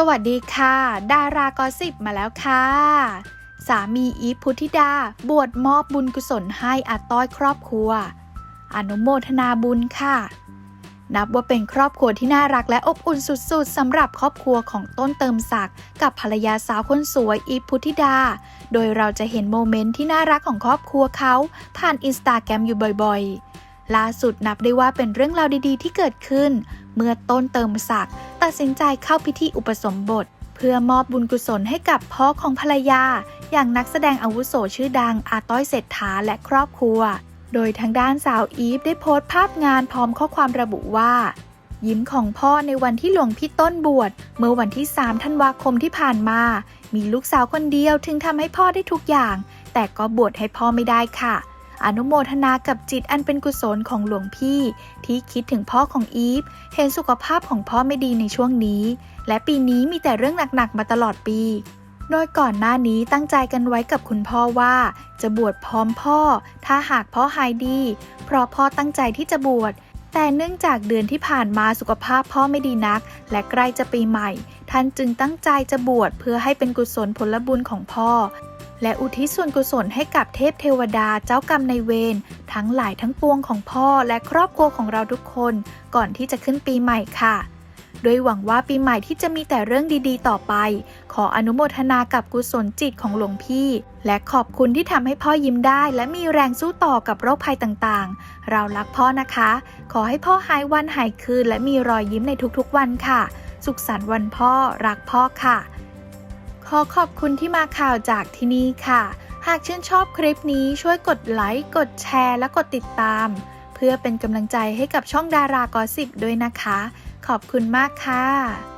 สวัสดีค่ะ ดารากอสิบมาแล้วค่ะ สามีอีพุทธิดา บวชมอบบุญกุศลให้อาต้อยครอบครัว อนุโมทนาบุญค่ะ นับว่าเป็นครอบครัวที่น่ารักและอบอุ่นสุดๆสำหรับครอบครัวของต้นเติมศักดิ์กับภรรยาสาวคนสวยอีพุทธิดา โดยเราจะเห็นโมเมนต์ที่น่ารักของครอบครัวเขาผ่านอินสตาแกรมอยู่บ่อยๆ ล่าสุดนับได้ว่าเป็นเรื่องราวดีๆ ที่เกิดขึ้น เมื่อต้นเติมศักดิ์ตัดสินใจเข้าพิธีอุปสมบท เพื่อมอบบุญกุศลให้กับพ่อของภรรยา อย่างนักแสดงอาวุโสชื่อดังอาต้อยเศรษฐาและครอบครัว โดยทางด้านสาวอีฟได้โพสต์ภาพงานพร้อมข้อความระบุว่า ยิ้มของพ่อในวันที่หลวงพี่ต้นบวชเมื่อวันที่ 3 ธันวาคมที่ผ่านมา มีลูกสาวคนเดียวถึงทำให้พ่อได้ทุกอย่าง แต่ก็บวชให้พ่อไม่ได้ค่ะ อนุโมทนากับจิตอันเป็นกุศลของหลวงพี่ ที่คิดถึงพ่อของอีฟ เห็นสุขภาพของพ่อไม่ดีในช่วงนี้ และปีนี้มีแต่เรื่องหนักๆมาตลอดปี โดยก่อนหน้านี้ตั้งใจกันไว้กับคุณพ่อว่า จะบวชพร้อมพ่อ ถ้าหากพ่อหายดี เพราะพ่อตั้งใจที่จะบวชแต่เนื่องจากเดือนที่ผ่านมาสุขภาพพ่อไม่ดีนัก และใกล้จะปีใหม่ ท่านจึงตั้งใจจะบวชเพื่อให้เป็นกุศลผลบุญของพ่อ และอุทิศส่วนกุศลให้กับเทพเทวดาเจ้ากรรมในเวรทั้งหลายทั้งปวงของพ่อและครอบครัวของเราทุกคน ก่อนที่จะขึ้นปีใหม่ค่ะโดยหวังว่าปีใหม่ที่จะมีแต่เรื่องดีๆ ต่อไป ขออนุโมทนากับกุศลจิตของหลวงพี่ และขอบคุณที่ทำให้พ่อยิ้มได้ และมีแรงสู้ต่อกับโรคภัยต่างๆ เรารักพ่อนะคะ ขอให้พ่อหายวันหายคืน และมีรอยยิ้มในทุกๆวันค่ะ สุขสันต์วันพ่อรักพ่อค่ะ ขอขอบคุณที่มาข่าวจากที่นี่ค่ะ หากชื่นชอบคลิปนี้ช่วยกดไลค์ กดแชร์ และกดติดตาม เพื่อเป็นกำลังใจให้กับช่องดารากอสิบด้วยนะคะ ขอบคุณมากค่ะ